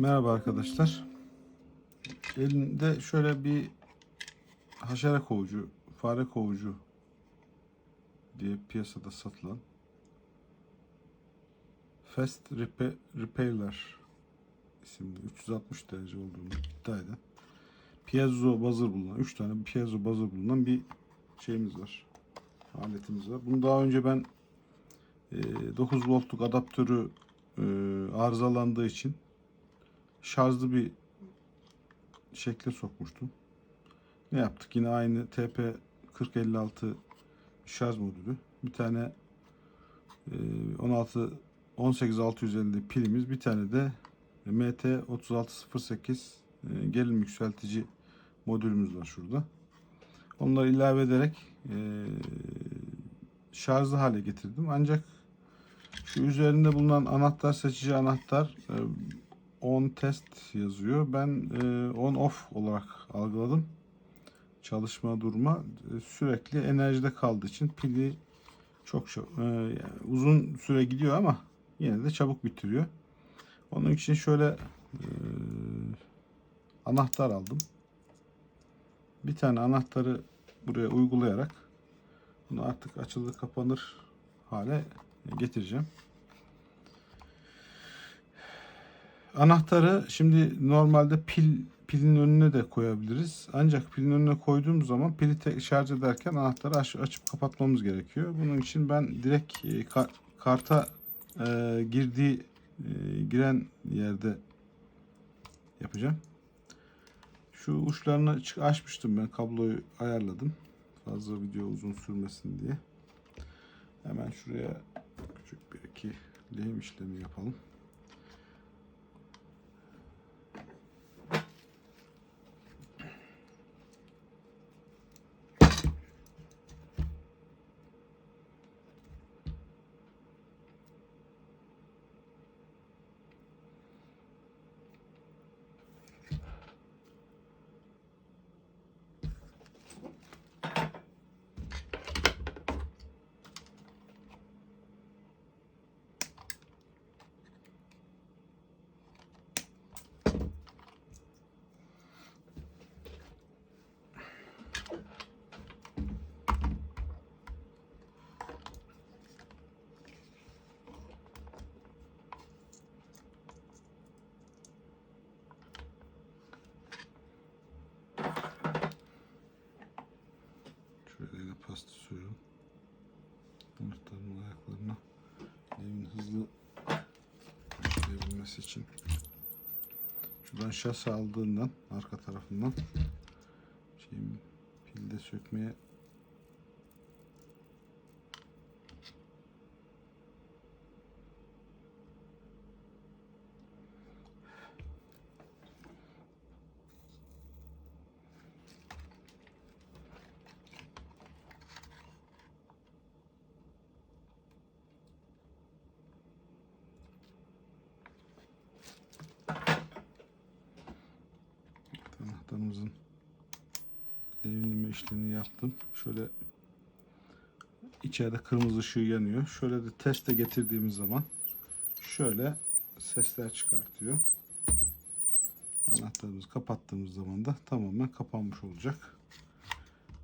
Merhaba arkadaşlar. Elimde şöyle bir haşere kovucu, fare kovucu diye piyasada satılan Fast Repa- Repairer isimli 360 derece olduğunu iddia eden piezo buzzer bulunan 3 tane piezo buzzer bulunan bir şeyimiz var. Aletimiz var. Bunu daha önce ben e, 9 voltluk adaptörü arızalandığı için şarjlı bir şekle sokmuştum. Ne yaptık? Yine aynı TP 4056 şarj modülü. Bir tane e, 16 18650 pilimiz, bir tane de MT 3608 e, gerilim yükseltici modülümüz var şurada. Onları ilave ederek e, şarjlı hale getirdim. Ancak şu üzerinde bulunan anahtar seçici anahtar e, on test yazıyor. Ben e, on off olarak algıladım. Çalışma durma e, sürekli enerjide kaldığı için pili çok e, yani uzun süre gidiyor ama yine de çabuk bitiriyor. Onun için şöyle e, anahtar aldım. Bir tane anahtarı buraya uygulayarak bunu artık açılır kapanır hale getireceğim. Anahtarı şimdi normalde pil pilin önüne de koyabiliriz. Ancak pilin önüne koyduğum zaman pili te- şarj ederken anahtarı aç- açıp kapatmamız gerekiyor. Bunun için ben direkt e, ka- karta e, girdiği e, giren yerde yapacağım. Şu uçlarını açmıştım ben kabloyu ayarladım. Fazla video uzun sürmesin diye. Hemen şuraya küçük bir iki lehim işlemi yapalım. Şöyle pasta sürüyorum. Anahtarın ayaklarına evin hızlı işleyebilmesi için. Şuradan şase aldığından arka tarafından şeyim pilde sökmeye anahtarımızın devinme işlemini yaptım. Şöyle içeride kırmızı ışığı yanıyor. Şöyle de teste getirdiğimiz zaman şöyle sesler çıkartıyor. Anahtarımızı kapattığımız zaman da tamamen kapanmış olacak.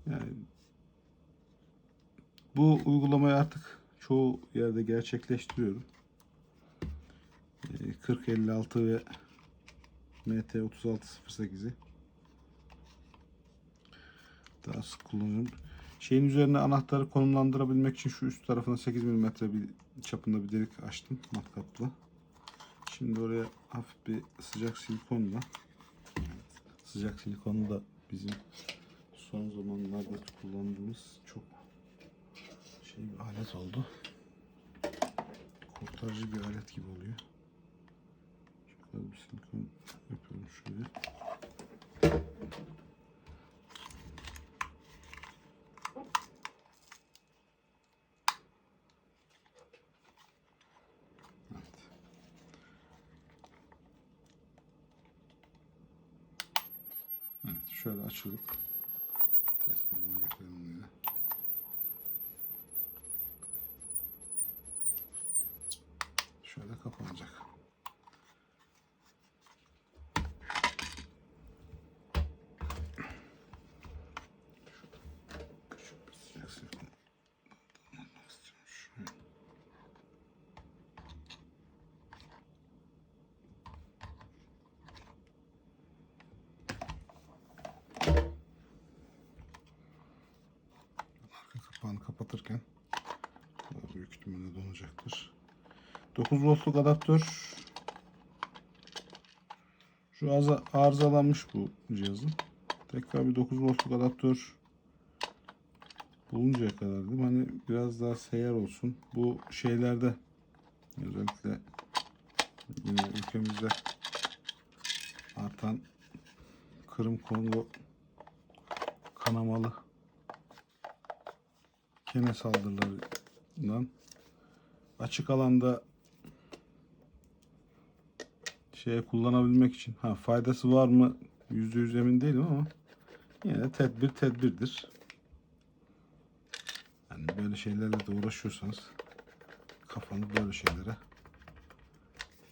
Yani bu uygulamayı artık çoğu yerde gerçekleştiriyorum. Ee, 4056 ve MT3608'i sık kullanıyorum. Şeyin üzerine anahtarı konumlandırabilmek için şu üst tarafına 8 mm bir çapında bir delik açtım matkapla. Şimdi oraya hafif bir sıcak silikonla sıcak silikonu da bizim son zamanlarda kullandığımız çok şey bir alet oldu. Kurtarıcı bir alet gibi oluyor. Şöyle bir silikon yapıyorum şöyle. Şöyle açılıp test moduna getirelim yine. Şöyle kapanacak. 9 voltluk adaptör. Şu arıza, arızalanmış bu cihazın. Tekrar bir 9 voltluk adaptör buluncaya kadar değil mi? Hani biraz daha seyyar olsun. Bu şeylerde özellikle yine ülkemizde artan Kırım Kongo kanamalı kene saldırılarından açık alanda şeye kullanabilmek için ha faydası var mı yüzde yüz emin değilim ama yine de tedbir tedbirdir. Yani böyle şeylerle de uğraşıyorsanız kafanı böyle şeylere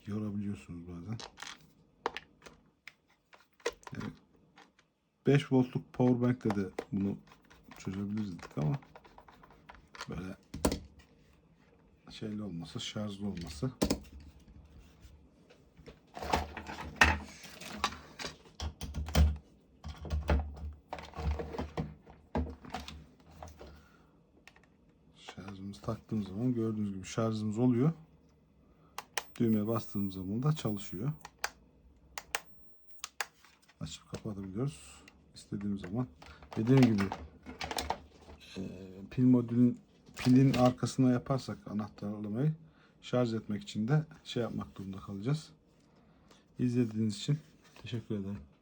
yorabiliyorsunuz bazen. Yani 5 voltluk powerbank'le de bunu çözebiliriz dedik ama böyle şeyli olması, şarjlı olması şarjımızı taktığımız zaman gördüğünüz gibi şarjımız oluyor. Düğmeye bastığımız zaman da çalışıyor. Açıp kapatabiliyoruz. İstediğim zaman. Dediğim gibi e, pil modülün pilin arkasına yaparsak anahtarlamayı şarj etmek için de şey yapmak durumunda kalacağız. İzlediğiniz için teşekkür ederim.